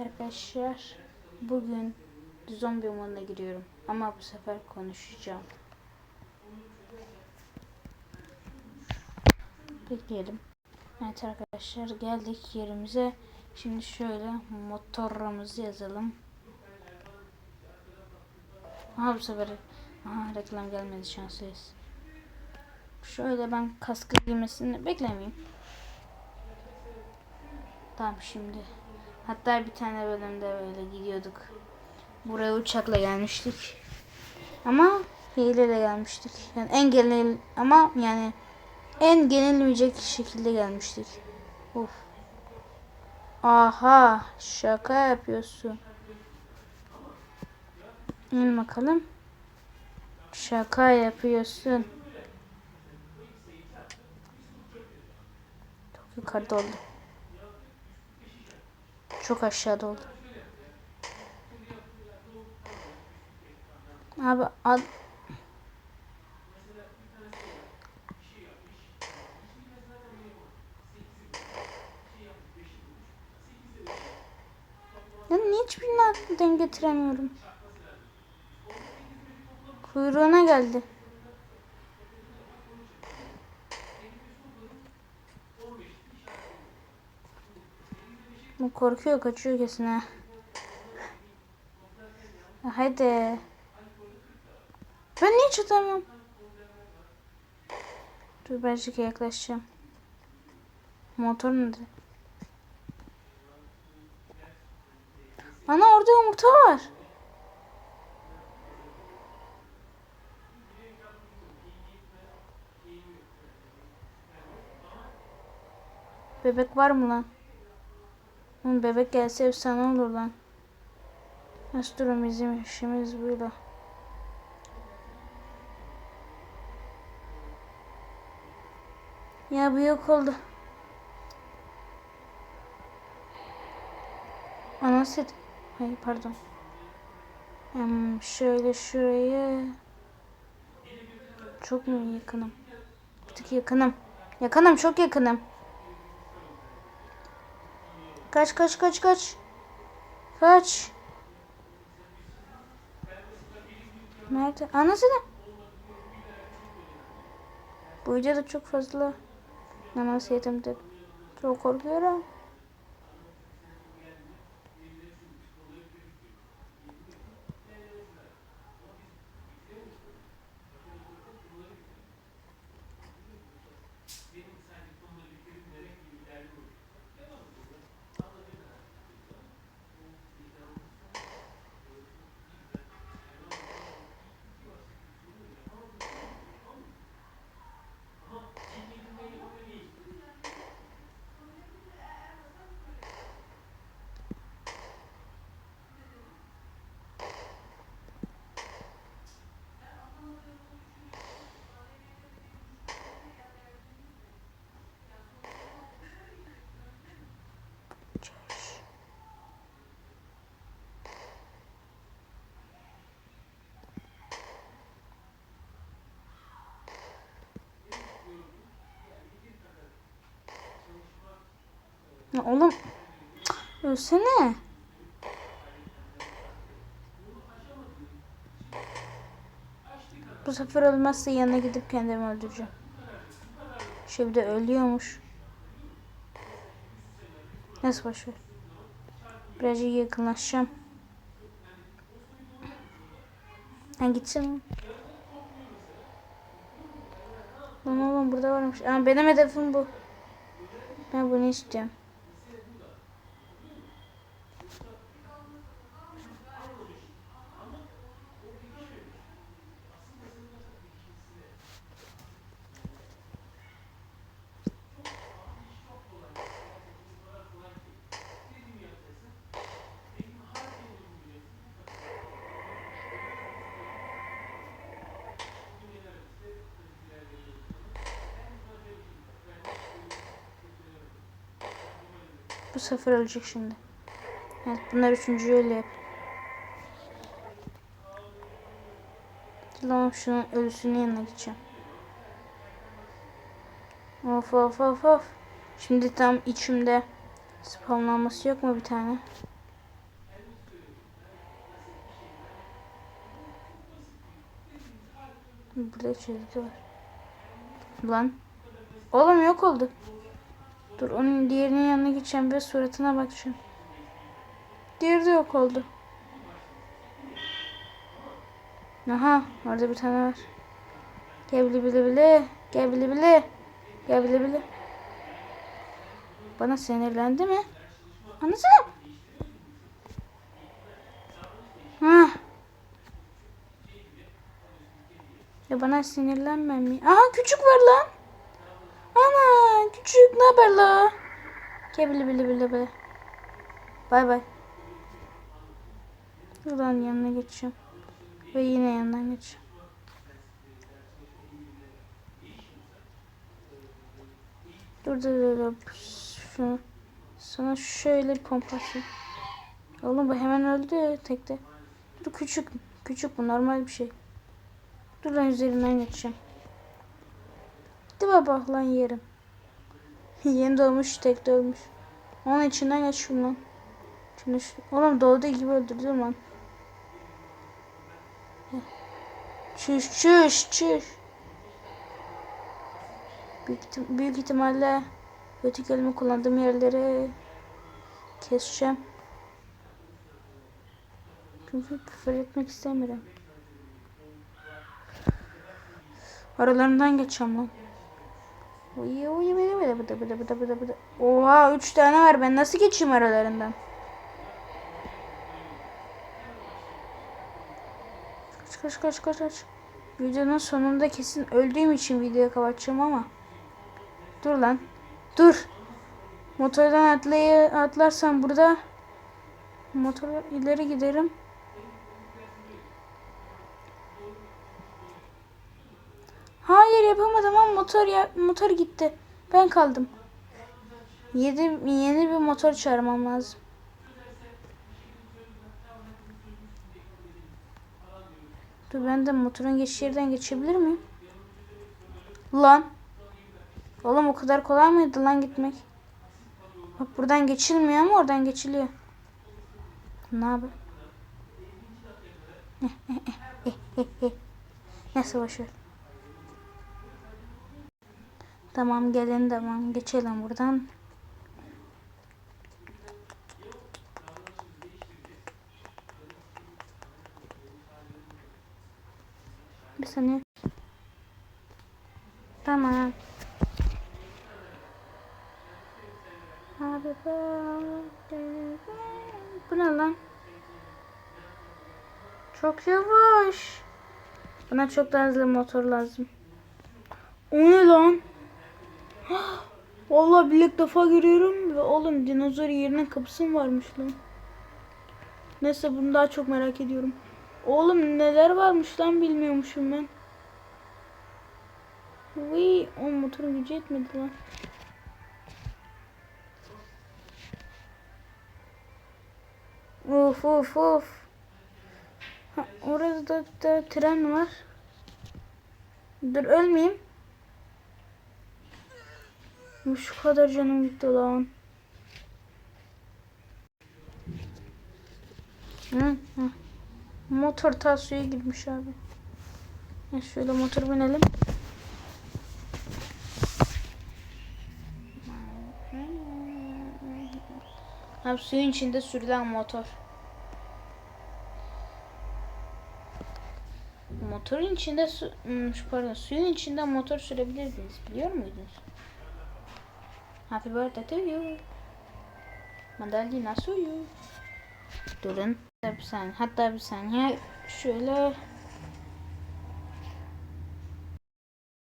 Arkadaşlar bugün zombi moduna giriyorum ama bu sefer konuşacağım. Bekleyelim. Evet arkadaşlar geldik yerimize. Şimdi şöyle motorumuzu yazalım. Aha bu sefer aha, reklam gelmedi şanslıyız. Şöyle ben kaskı giymesini beklemeyeyim. Tamam şimdi. Hatta bir tane bölümde böyle gidiyorduk. Buraya uçakla gelmiştik. Ama hileyle gelmiştik. Yani en genel ama yani en genelmeyecek şekilde gelmiştik. Of. Aha şaka yapıyorsun. İn bakalım. Şaka yapıyorsun. Çok yukarıda oldu. Çok aşağıda oldu. Abi ad... Niye hiçbirini denk getiremiyorum? Kuyruğuna geldi. Bu korkuyor kaçıyor kesin ha. Ya Hadi. Ben niye çıkamıyorum? Dur birazcık yaklaşacağım. Motor nerede? Ana orada yumurta var. Bebek var mı lan? Oğlum bebek gelse efsane olur lan. Nasıl durum bizim işimiz böyle. Ya bu yok oldu. Anasını... Hayır pardon. Hmm, şöyle şuraya... Çok mu yakınım? Tık yakınım. Yakınım çok yakınım. Kaç kaç kaç kaç. Kaç. Nerede? Anasını. Bu videoda çok fazla namaz yetimdir. Çok korkuyorum. Ya oğlum. Ölsene. Bu sefer ölmezse yanına gidip kendimi öldüreceğim. Şimdi ölüyormuş. Nasıl boşver. Birazcık yakınlaşacağım. Ha gitsin. Lan oğlum burada varmış. Ama benim hedefim bu. Ben bunu istiyorum. Bu sıfır ölecek şimdi. Evet bunlar üçüncü öyle yap. Tamam şunun ölüsünün yanına gideceğim. Of of of of. Şimdi tam içimde spamlanması yok mu bir tane? Burada çizgi var. Lan. Oğlum yok oldu. Dur onun diğerinin yanına geçeceğim ve suratına bakacağım. Diğeri de yok oldu. Aha orada bir tane var. Gel bile bile bile. Gel bile bile. Gel bile bile. Bana sinirlendi mi? Anlasana. Ha. Ya bana sinirlenmem mi? Aha küçük var lan. Küçük ne haber la? Gel bile bile bile bile. Bay bay. Buradan yanına geçeceğim. Ve yine yanından geçeceğim. Dur dur dur. Şunu. Sana şöyle bir pompası. Oğlum bu hemen öldü tekte. Dur küçük. Küçük bu normal bir şey. Dur lan üzerinden geçeceğim. Hadi baba lan yerim. Yeni doğmuş tekte ölmüş. Onun içinden geç şundan. Şimdi şu... Oğlum doğduğu gibi öldürdüm lan. Çüş çüş çüş. Büyük, büyük ihtimalle kötü kelime kullandığım yerleri keseceğim. Çünkü küfür etmek istemiyorum. Aralarından geçeceğim lan. Oha 3 tane var ben nasıl geçeyim aralarından? Kaç kaç kaç kaç kaç. Videonun sonunda kesin öldüğüm için videoyu kapatacağım ama. Dur lan. Dur. Motordan atlayı atlarsam burada motorla ileri giderim. Hayır yapamadım ama motor ya motor gitti. Ben kaldım. Yedi, yeni bir motor çağırmam lazım. Dur ben de motorun geçtiği yerden geçebilir miyim? Lan. Oğlum o kadar kolay mıydı lan gitmek? Bak buradan geçilmiyor ama oradan geçiliyor. Ne haber? Neyse boşver. Tamam gelin tamam geçelim buradan. Bir saniye. Tamam. Birthday. Bu ne lan? Çok yavaş. Bana çok daha hızlı motor lazım. O ne lan? Vallahi bir ilk defa görüyorum ve oğlum dinozor yerine kapısı mı varmış lan? Neyse bunu daha çok merak ediyorum. Oğlum neler varmış lan bilmiyormuşum ben. Vii o motorun gücü yetmedi lan. Of of of. Ha, orada da, da tren var. Dur ölmeyeyim. Şu kadar canım gitti lan. Hı, hı. Motor ta suya girmiş abi. Ya şöyle motor binelim. Abi suyun içinde sürülen motor. Motorun içinde su, hmm, pardon suyun içinde motor sürebilirdiniz biliyor muydunuz? Happy birthday to you. Mandalina suyu. Durun. Hatta bir saniye. Hatta bir saniye. Şöyle